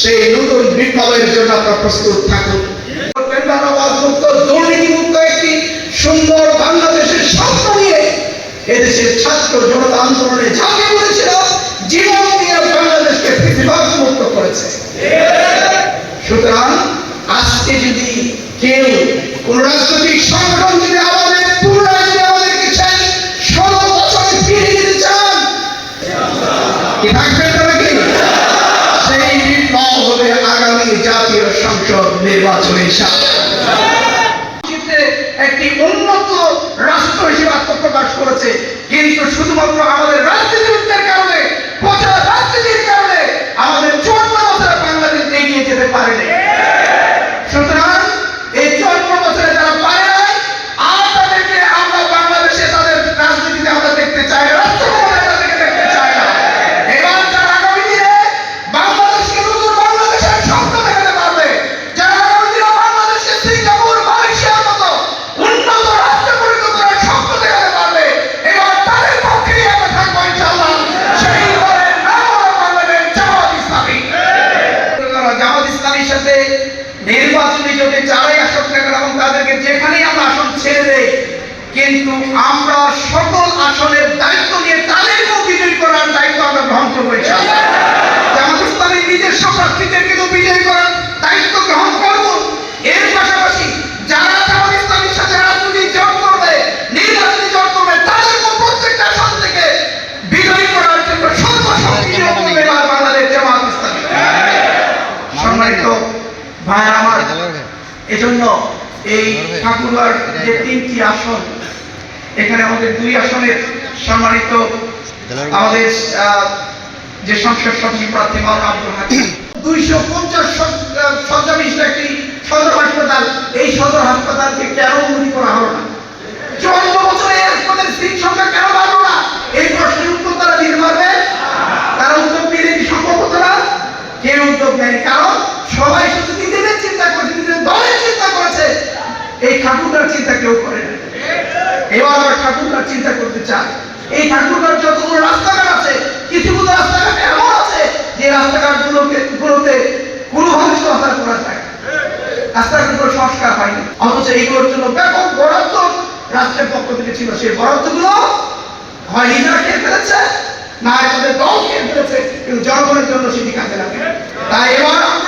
সেই নতুন বিপ্লবের জন্য আপনারা প্রস্তুত থাকুন। সুন্দর বাংলাদেশের স্বপ্ন নিয়ে এদেশের ছাত্র জনতা আন্দোলনে ঝাঁপিয়ে পড়েছিল, জীবন দিয়ে বাংলাদেশকে পৃথিবাদ মুক্ত করেছে। সুতরাং আজকে যদি কেউ কোন রাজনৈতিক সংগঠন যদি আমাদের পুনরায় নির্বাচনে একটি উন্নত জামাত ইসলামীর সাথে নির্বাচনী জোটে যারাই আসন থাকার এবং তাদেরকে যেখানেই আমরা আসন ছেড়ে দেই, কিন্তু আমরা সকল আসনের দায়িত্ব নিয়ে তাদেরকেও বিজয়ী করার দায়িত্ব আমরা গ্রহণ করব এজন্য এই ঠাকুরবার যে তিনটি আসন এখানে আমাদের দুই আসনের সম্মানিত আমাদের আহ, যে সংসদ সদস্য প্রার্থী মাওলানা আব্দুল হাকিম দুইশো পঞ্চাশ শয্যা বিশিষ্ট একটি সদর হাসপাতাল। এই সদর হাসপাতালকে কেন উন্নতি করা হলো না চুয়ান্ন বছরে এই হাসপাতালের সিট সংখ্যা কেন বাড়লো না এই প্রশ্নের উত্তর তারা দিতে পারবে তারা উত্তর দিলে কি সম্ভব হতো না কেউ উদ্যোগ নেয় কারণ সবাই শুধু নিজেদের চিন্তা করেছে নিজেদের দলের চিন্তা করেছে এই ঠাকুরটার চিন্তা কেউ করে না। এবার আমরা ঠাকুরটার চিন্তা করতে চাই এই ঠাকুরটার যতগুলো রাস্তাঘাট আছে কিছুগুলো রাস্তাঘাট এমন আছে যে রাস্তাঘাট গুলোকে গুলোতে কোনোভাবে সহায়তা করা যায় সংস্কার হয়নি। অথচ এইগুলোর জন্য ব্যাপক বরাদ্দ রাষ্ট্রের পক্ষ থেকে ছিল। সেই বরাদ্দগুলো হয় খেয়ে ফেলেছে, না তাদের দল খেয়ে ফেলেছে, কিন্তু জনগণের জন্য সেটি কাজে লাগে। তাই এবার আমরা